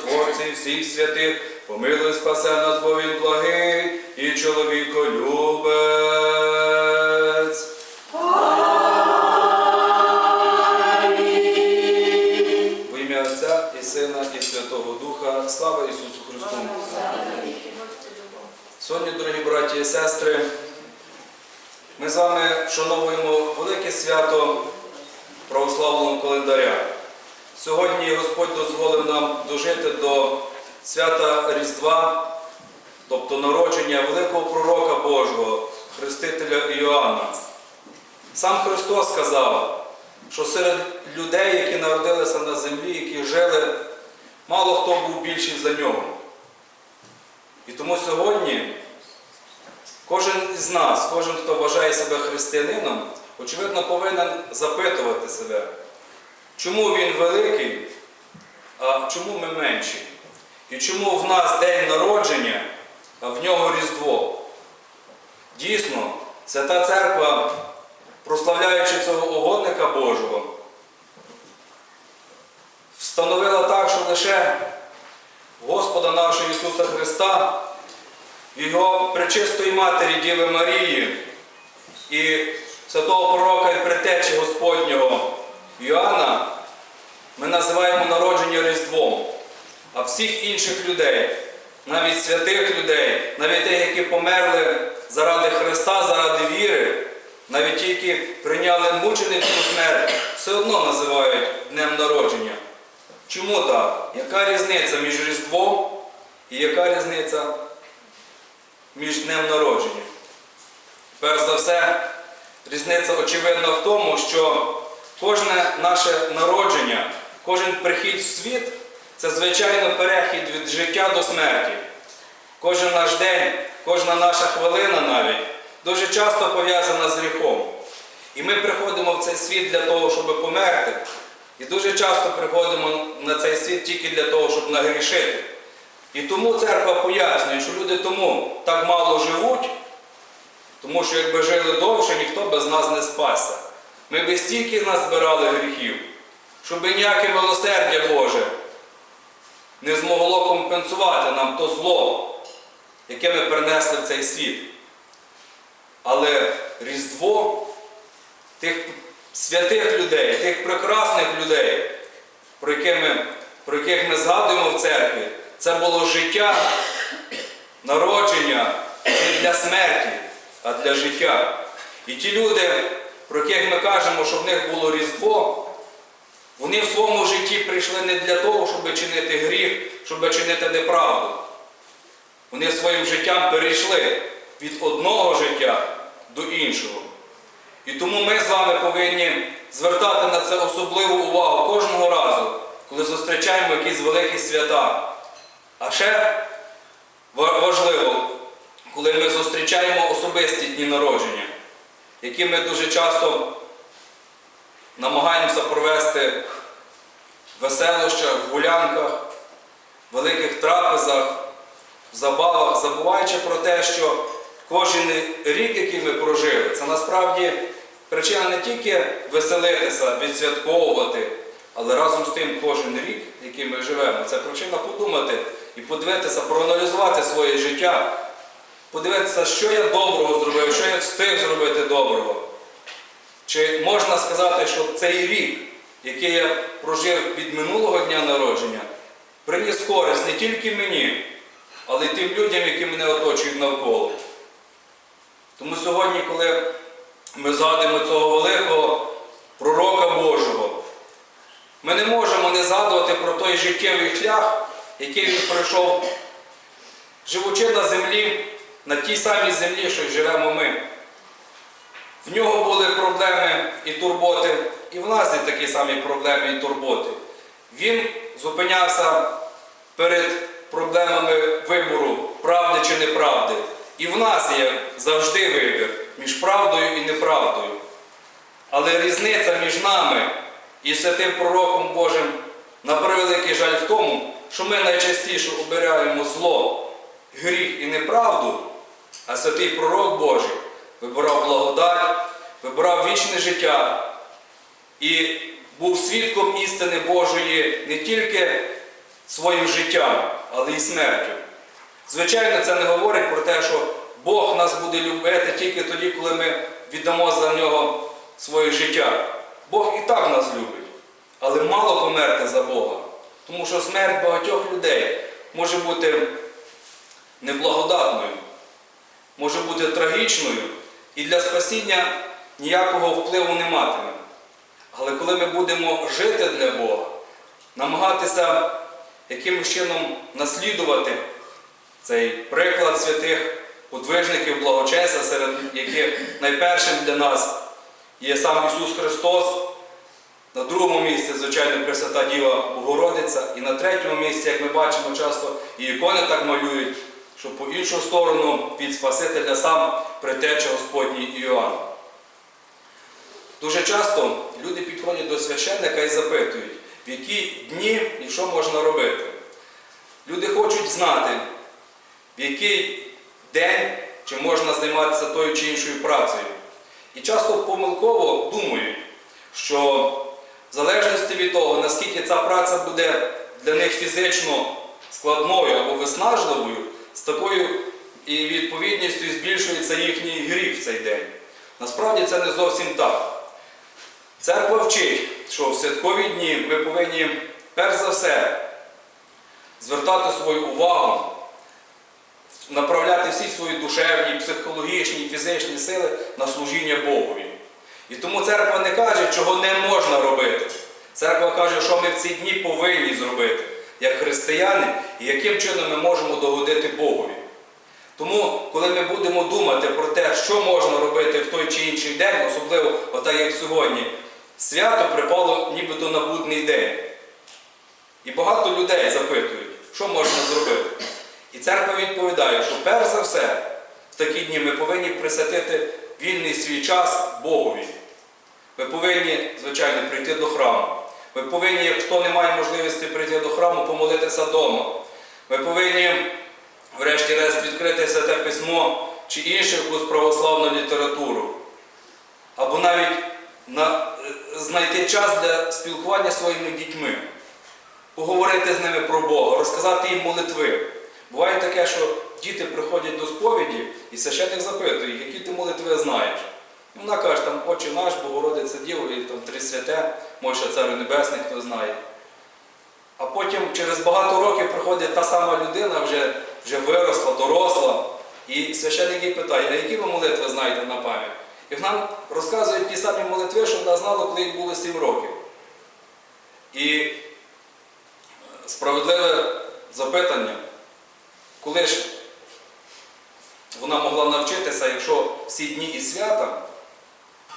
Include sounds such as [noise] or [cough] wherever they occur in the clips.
Творці всіх святих, помилуй спасе нас, бо він благий і чоловіколюбець. В ім'я Отця і Сина, і Святого Духа, слава Ісусу Христу! Сьогодні, дорогі браті і сестри, ми з вами вшановуємо велике свято православного календаря. Сьогодні Господь дозволив нам дожити до свята Різдва, тобто народження великого пророка Божого, Хрестителя Іоанна. Сам Христос сказав, що серед людей, які народилися на землі, які жили, мало хто був більший за нього. І тому сьогодні кожен із нас, кожен, хто вважає себе християнином, очевидно, повинен запитувати себе, чому він великий, а чому ми менші? І чому в нас день народження, а в нього Різдво? Дійсно, Свята Церква, прославляючи цього угодника Божого, встановила так, що лише Господа нашого Ісуса Христа, Його пречистої Матері Діви Марії і святого пророка і притечі Господнього Йоанна ми називаємо народження Різдвом. А всіх інших людей, навіть святих людей, навіть тих, які померли заради Христа, заради віри, навіть ті, які прийняли мученицьку смерть, все одно називають Днем народження. Чому так? Яка різниця між Різдвом і яка різниця між Днем народження? Перш за все, різниця очевидна в тому, що кожне наше народження, кожен прихід в світ це, звичайно, перехід від життя до смерті. Кожен наш день, кожна наша хвилина навіть дуже часто пов'язана з гріхом. І ми приходимо в цей світ для того, щоб померти. І дуже часто приходимо на цей світ тільки для того, щоб нагрішити. І тому церква пояснює, що люди тому так мало живуть, тому що якби жили довше, ніхто без нас не спасся. Ми би стільки з нас збирали гріхів, щоб ніяке милосердя Боже не змогло компенсувати нам то зло, яке ми принесли в цей світ. Але Різдво тих святих людей, тих прекрасних людей, про яких ми, про яких ми згадуємо в церкві, це було життя, народження не для смерті, а для життя. І ті люди, про яких ми кажемо, що в них було Різдво, вони в своєму житті прийшли не для того, щоб чинити гріх, щоб чинити неправду. Вони своїм життям перейшли від одного життя до іншого. І тому ми з вами повинні звертати на це особливу увагу кожного разу, коли зустрічаємо якісь великі свята. А ще важливо, коли ми зустрічаємо особисті дні народження, які ми дуже часто намагаємося провести в веселощах, в гулянках, в великих трапезах, в забавах, забуваючи про те, що кожен рік, який ми прожили, це насправді причина не тільки веселитися, відсвятковувати, але разом з тим кожен рік, який ми живемо, це причина подумати і подивитися, проаналізувати своє життя, подивитися, що я доброго зробив, що я встиг зробити доброго. Чи можна сказати, що цей рік, який я прожив від минулого дня народження, приніс користь не тільки мені, але й тим людям, які мене оточують навколо. Тому сьогодні, коли ми згадуємо цього великого пророка Божого, ми не можемо не згадувати про той життєвий шлях, який він пройшов, живучи на землі, на тій самій землі, що живемо ми. В нього були проблеми і турботи, і в нас є такі самі проблеми і турботи. Він зупинявся перед проблемами вибору, правди чи неправди. І в нас є завжди вибір між правдою і неправдою. Але різниця між нами і святим пророком Божим, на превеликий жаль в тому, що ми найчастіше обираємо зло, гріх і неправду, а святий пророк Божий вибирав благодать, вибирав вічне життя і був свідком істини Божої не тільки своїм життям, але й смертю. Звичайно, це не говорить про те, що Бог нас буде любити тільки тоді, коли ми віддамо за нього своє життя. Бог і так нас любить, але мало померти за Бога. Тому що смерть багатьох людей може бути неблагодатною, може бути трагічною і для спасіння ніякого впливу не матиме. Але коли ми будемо жити для Бога, намагатися якимось чином наслідувати цей приклад святих подвижників благочестя, серед яких найпершим для нас є сам Ісус Христос, на другому місці, звичайно, Пресвята Діва Богородиця, і на третьому місці, як ми бачимо часто, і ікони так малюють, що по іншу сторону від Спасителя сам притече Господній Іоанн. Дуже часто люди підходять до священника і запитують, в які дні і що можна робити. Люди хочуть знати, в який день чи можна займатися тою чи іншою працею. І часто помилково думають, що в залежності від того, наскільки ця праця буде для них фізично складною або виснажливою, з такою і відповідністю збільшується їхній гріх в цей день. Насправді це не зовсім так. Церква вчить, що в святкові дні ми повинні перш за все звертати свою увагу, направляти всі свої душевні, психологічні фізичні сили на служіння Богові. І тому церква не каже, чого не можна робити. Церква каже, що ми в ці дні повинні зробити, як християни, і яким чином ми можемо догодити Богові. Тому, коли ми будемо думати про те, що можна робити в той чи інший день, особливо отак як сьогодні, свято припало нібито на будний день. І багато людей запитують, що можна зробити. І церква відповідає, що перш за все, в такі дні ми повинні присвятити вільний свій час Богові. Ми повинні, звичайно, прийти до храму. Ми повинні, якщо не має можливості прийти до храму, помолитися вдома. Ми повинні, врешті-решт, відкрити святе письмо чи іншу якусь православну літературу. Або навіть на, е, знайти час для спілкування своїми дітьми, поговорити з ними про Бога, розказати їм молитви. Буває таке, що діти приходять до сповіді, і священник запитує, які ти молитви знаєш. І вона каже, там Отче наш, Богородиця Діво, і там три святе, може Царю Небесний, хто знає. А потім через багато років приходить та сама людина, вже, вже виросла, доросла, і священник їй питає, а які ви молитви знаєте на пам'ять? І вона розказує ті самі молитви, що вона знала, коли їй було 7 років. І справедливе запитання, коли ж вона могла навчитися, якщо всі дні і свята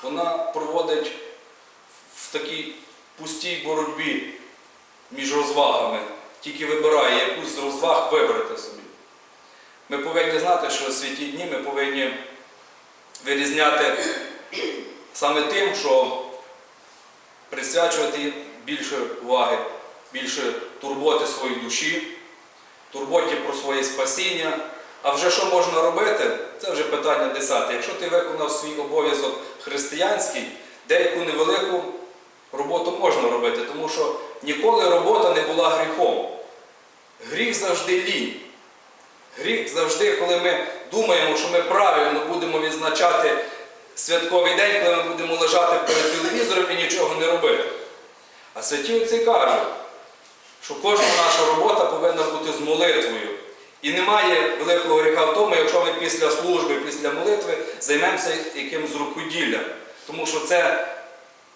вона проводить в такій пустій боротьбі між розвагами, тільки вибирає якусь з розваг вибрати собі. Ми повинні знати, що в святі дні ми повинні вирізняти саме тим, що присвячувати більше уваги, більше турботи своїй душі, турботі про своє спасіння. А вже що можна робити, це вже питання десяте. Якщо ти виконав свій обов'язок християнський, деяку невелику роботу можна робити, тому що ніколи робота не була гріхом. Гріх завжди лінь. Гріх завжди, коли ми думаємо, що ми правильно будемо відзначати святковий день, коли ми будемо лежати перед телевізором і нічого не робити. А святі отці кажуть, що кожна наша робота повинна бути з молитвою. І немає великого гріха в тому, якщо ми після служби, після молитви займемося якимось рукоділлям. Тому що це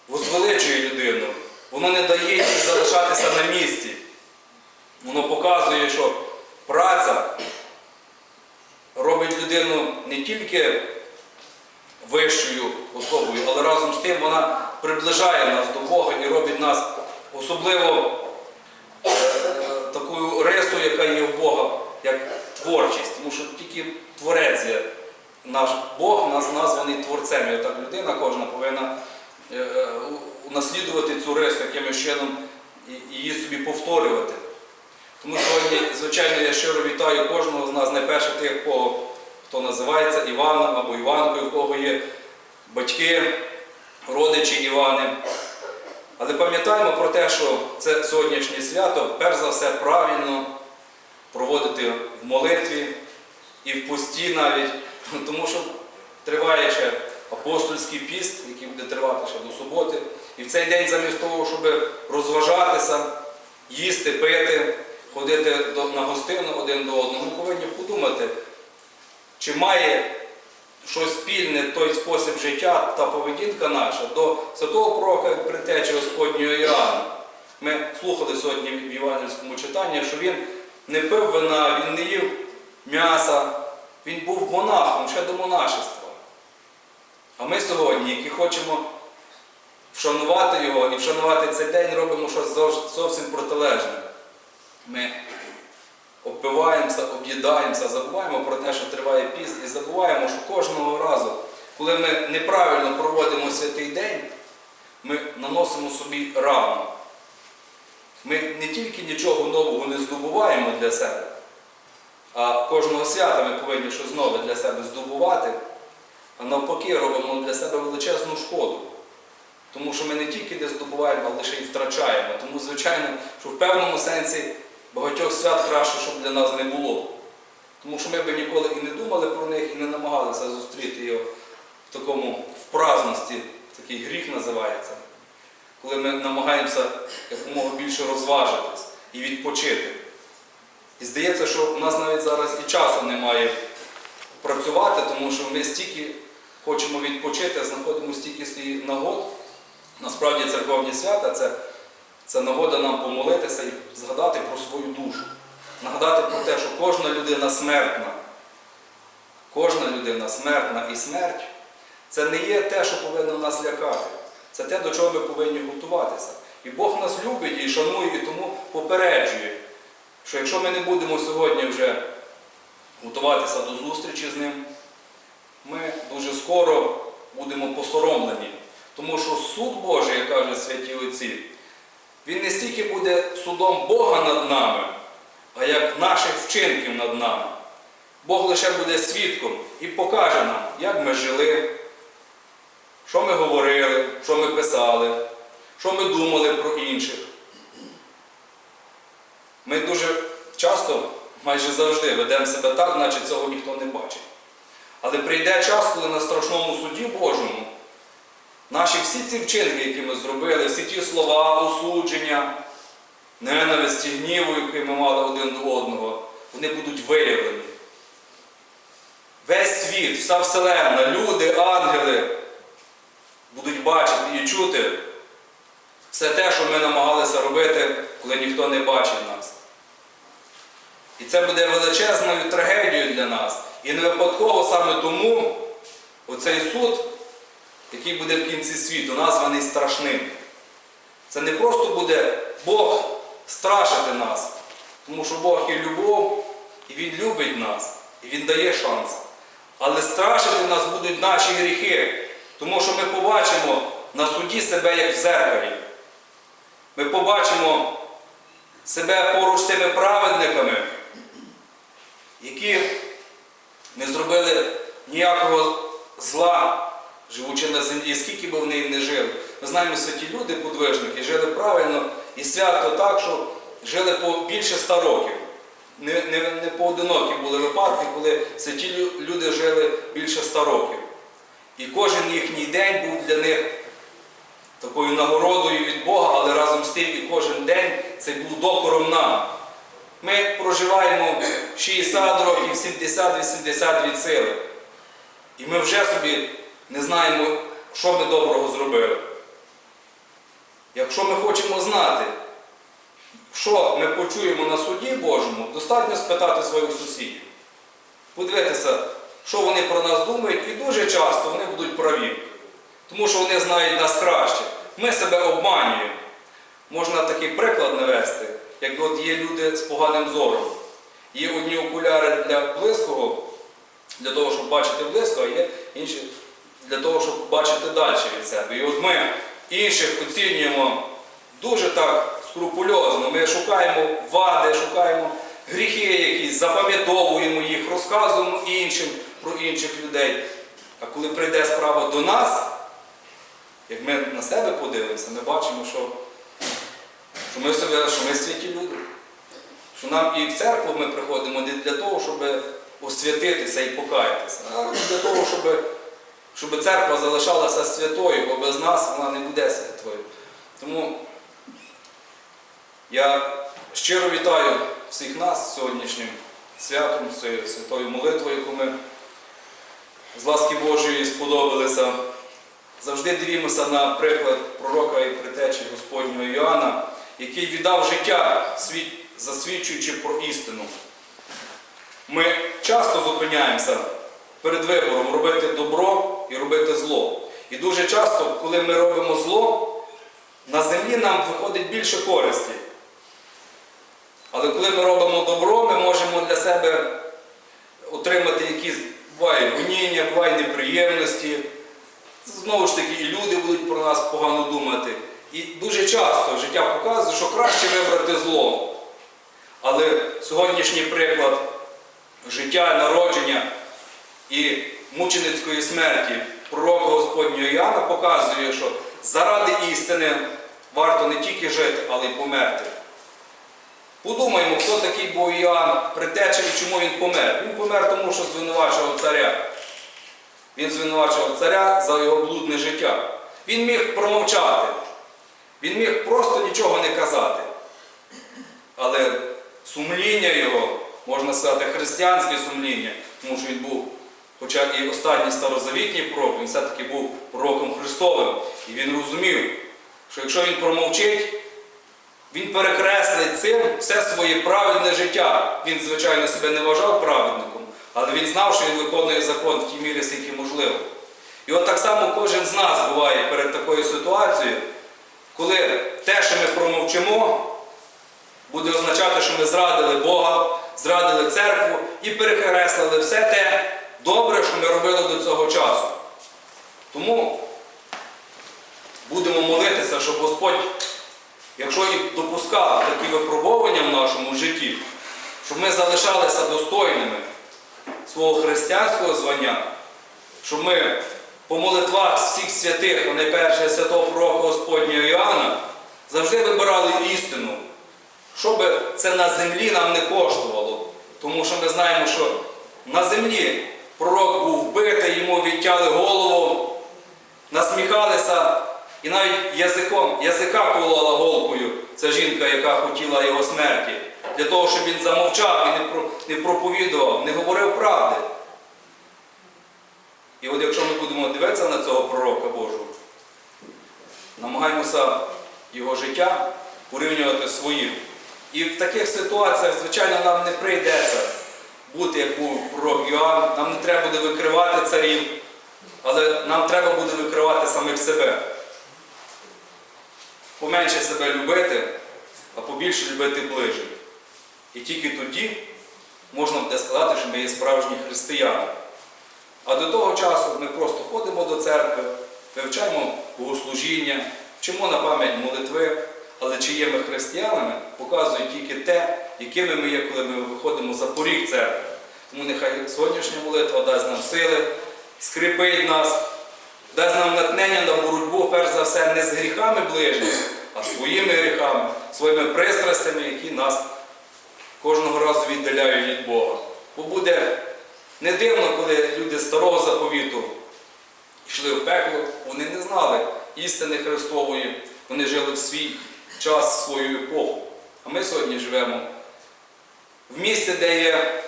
возвеличує людину. Воно не дає їй залишатися на місці. Воно показує, що праця робить людину не тільки вищою особою, але разом з тим вона приближає нас до Бога і робить нас особливо е, такою рисою, яка є в Бога, як творчість. Тому що тільки творець є наш Бог, нас названий творцем. І так людина кожна повинна унаслідувати цю рису, якимось чином її собі повторювати. Тому сьогодні, звичайно, я щиро вітаю кожного з нас, найперше тих, кого, хто називається Іваном або Іванкою, у кого є батьки, родичі Івани. Але пам'ятаємо про те, що це сьогоднішнє свято, перш за все, правильно проводити в молитві і в пості навіть, [laughs] тому що триває ще апостольський піст, який буде тривати ще до суботи. І в цей день замість того, щоб розважатися, їсти, пити, ходити на гостину один до одного, ми повинні подумати, чи має щось спільне той спосіб життя та поведінка наша до святого пророка притечі Господнього Іоанна. Ми слухали сьогодні в Євангельському читанні, що він не пив вина, він не їв м'яса, він був монахом ще до монашества. А ми сьогодні, які хочемо вшанувати його і вшанувати цей день, робимо щось зовсім протилежне. Ми обпиваємося, об'їдаємося, забуваємо про те, що триває піст, і забуваємо, що кожного разу, коли ми неправильно проводимо святий день, ми наносимо собі рану. Ми не тільки нічого нового не здобуваємо для себе, а кожного свята ми повинні щось нове для себе здобувати, а навпаки робимо для себе величезну шкоду. Тому що ми не тільки не здобуваємо, а лише і втрачаємо. Тому, звичайно, що в певному сенсі багатьох свят краще, щоб для нас не було. Тому що ми би ніколи і не думали про них, і не намагалися зустріти його в такому в праздності, такий гріх називається, коли ми намагаємося якомога більше розважитись і відпочити. І здається, що у нас навіть зараз і часу немає працювати, тому що ми стільки хочемо відпочити, знаходимо стільки своїх нагод. Насправді церковні свята це, це нагода нам помолитися і згадати про свою душу. Нагадати про те, що кожна людина смертна. Кожна людина смертна і смерть це не є те, що повинно нас лякати. Це те, до чого ми повинні готуватися. І Бог нас любить і шанує, і тому попереджує, що якщо ми не будемо сьогодні вже готуватися до зустрічі з ним, ми дуже скоро будемо посоромлені. Тому що суд Божий, як кажуть святі отці, він не стільки буде судом Бога над нами, а як наших вчинків над нами. Бог лише буде свідком і покаже нам, як ми жили, що ми говорили, що ми писали, що ми думали про інших. Ми дуже часто, майже завжди, ведемо себе так, наче цього ніхто не бачить. Але прийде час, коли на страшному суді Божому наші всі ці вчинки, які ми зробили, всі ті слова, осудження, ненависті, гніву, які ми мали один до одного, вони будуть виявлені. Весь світ, вся вселенна, люди, ангели будуть бачити і чути все те, що ми намагалися робити, коли ніхто не бачить нас. І це буде величезною трагедією для нас. І не випадково саме тому оцей суд, який буде в кінці світу, названий страшним. Це не просто буде Бог страшити нас, тому що Бог є любов, і Він любить нас, і Він дає шанс. Але страшити нас будуть наші гріхи, тому що ми побачимо на суді себе як в зеркалі. Ми побачимо себе поруч з тими праведниками, які не зробили ніякого зла, живучи на землі, скільки би вони не жили. Ми знаємо, святі люди, подвижники, жили правильно і свято так, що жили по більше ста років. Не, не, не поодинокі були випадки, коли святі люди жили більше ста років. І кожен їхній день був для них такою нагородою від Бога, але разом з тим і кожен день це був докором нам. Ми проживаємо 60 років, 70-80 від сили. І ми вже собі не знаємо, що ми доброго зробили. Якщо ми хочемо знати, що ми почуємо на суді Божому, достатньо спитати своїх сусідів. Подивитися, що вони про нас думають, і дуже часто вони будуть праві. Тому що вони знають нас краще. Ми себе обманюємо. Можна такий приклад навести, як от є люди з поганим зором. Є одні окуляри для близького, для того, щоб бачити близько, а є інші для того, щоб бачити далі від себе. І от ми інших оцінюємо дуже так скрупульозно. Ми шукаємо вади, шукаємо гріхи якісь, запам'ятовуємо їх, розказуємо іншим про інших людей. А коли прийде справа до нас, як ми на себе подивимося, ми бачимо, що, що, ми, себе, що ми святі люди. Що нам і в церкву ми приходимо не для того, щоб освятитися і покаятися, а для того, щоб, щоб церква залишалася святою, бо без нас вона не буде святою. Тому я щиро вітаю всіх нас з сьогоднішнім святом, з святою молитвою, яку ми з ласки Божої сподобалися. Завжди дивімося на приклад пророка і притечі Господнього Іоанна, який віддав життя, засвідчуючи про істину. Ми часто зупиняємося перед вибором робити добро і робити зло. І дуже часто, коли ми робимо зло, на землі нам виходить більше користі. Але коли ми робимо добро, ми можемо для себе отримати якісь буває гоніння, буває неприємності. Знову ж таки, і люди будуть про нас погано думати. І дуже часто життя показує, що краще вибрати зло. Але сьогоднішній приклад життя, народження і мученицької смерті пророка Господнього Іоанна показує, що заради істини варто не тільки жити, але й померти. Подумаємо, хто такий був Іоанн притеча і чому він помер. Він помер тому, що звинувачував царя. Він звинувачував царя за його блудне життя. Він міг промовчати. Він міг просто нічого не казати. Але сумління його, можна сказати, християнське сумління, тому що він був, хоча і останній старозавітній пророк, він все-таки був пророком Христовим. І він розумів, що якщо він промовчить, він перекреслить цим все своє праведне життя. Він, звичайно, себе не вважав праведником, але він знав, що він виконує закон в тій мірі, скільки можливо. І от так само кожен з нас буває перед такою ситуацією, коли те, що ми промовчимо, буде означати, що ми зрадили Бога, зрадили церкву і перекреслили все те добре, що ми робили до цього часу. Тому будемо молитися, щоб Господь, якщо і допускав такі випробування в нашому житті, щоб ми залишалися достойними свого християнського звання, щоб ми по молитвах всіх святих, а найперше святого пророка Господнього Іоанна, завжди вибирали істину, що би це на землі нам не коштувало. Тому що ми знаємо, що на землі пророк був вбитий, йому відтяли голову, насміхалися і навіть язиком, язика колола голкою. Це жінка, яка хотіла його смерті, для того, щоб він замовчав і не проповідував, не говорив правди. І от якщо ми будемо дивитися на цього пророка Божого, намагаємося його життя порівнювати своїм. І в таких ситуаціях, звичайно, нам не прийдеться бути, як був пророк Йоанн, нам не треба буде викривати царів, але нам треба буде викривати самих себе. Поменше себе любити, а побільше любити ближніх. І тільки тоді можна буде сказати, що ми є справжні християни. А до того часу ми просто ходимо до церкви, вивчаємо богослужіння, вчимо на пам'ять молитви, але чи є ми християнами, показує тільки те, якими ми є, коли ми виходимо за поріг церкви. Тому нехай сьогоднішня молитва дасть нам сили, скріпить нас, дасть нам натхнення на боротьбу, перш за все, не з гріхами ближніх, а своїми гріхами, своїми пристрастями, які нас кожного разу віддаляють від Бога. Бо буде не дивно, коли люди старого заповіту йшли в пекло, вони не знали істини Христової, вони жили в свій час, свою епоху. А ми сьогодні живемо в місці, де є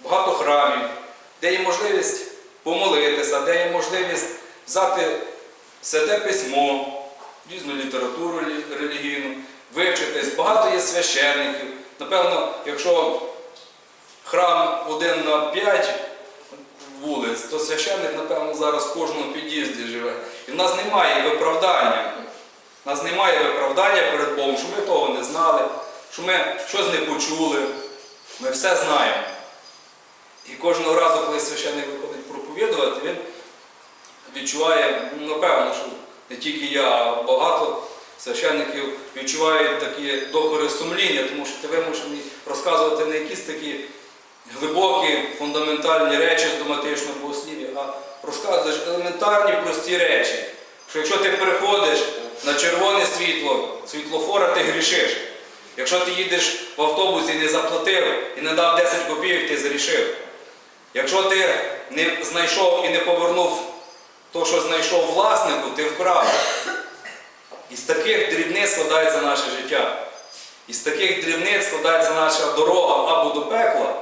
багато храмів, де є можливість помолитися, де є можливість взяти святе письмо, різну літературу релігійну, вивчитись. Багато є священників. Напевно, якщо храм один на п'ять вулиць, то священник, напевно, зараз в кожному під'їзді живе. І в нас немає виправдання. У нас немає виправдання перед Богом, що ми того не знали, що ми щось не почули. Ми все знаємо. І кожного разу, коли священник виходить проповідувати, він відчуває, напевно, що не тільки я, а багато священників відчувають такі докори сумління, тому що ти вимушений розказувати не якісь такі глибокі, фундаментальні речі з доматичного богослів'я, а розказуєш елементарні прості речі. що якщо ти переходиш на червоне світло, світлофора, ти грішиш. Якщо ти їдеш в автобусі і не заплатив і не дав 10 копійок, ти зрішив. Якщо ти не знайшов і не повернув то, що знайшов власнику, ти вкрав. Із таких дрібниць складається наше життя. Із таких дрібниць складається наша дорога або до пекла,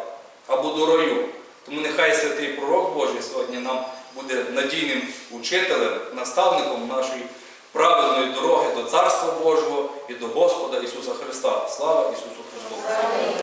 або до раю. Тому нехай святий пророк Божий сьогодні нам буде надійним учителем, наставником нашої праведної дороги до Царства Божого і до Господа Ісуса Христа. Слава Ісусу Христу!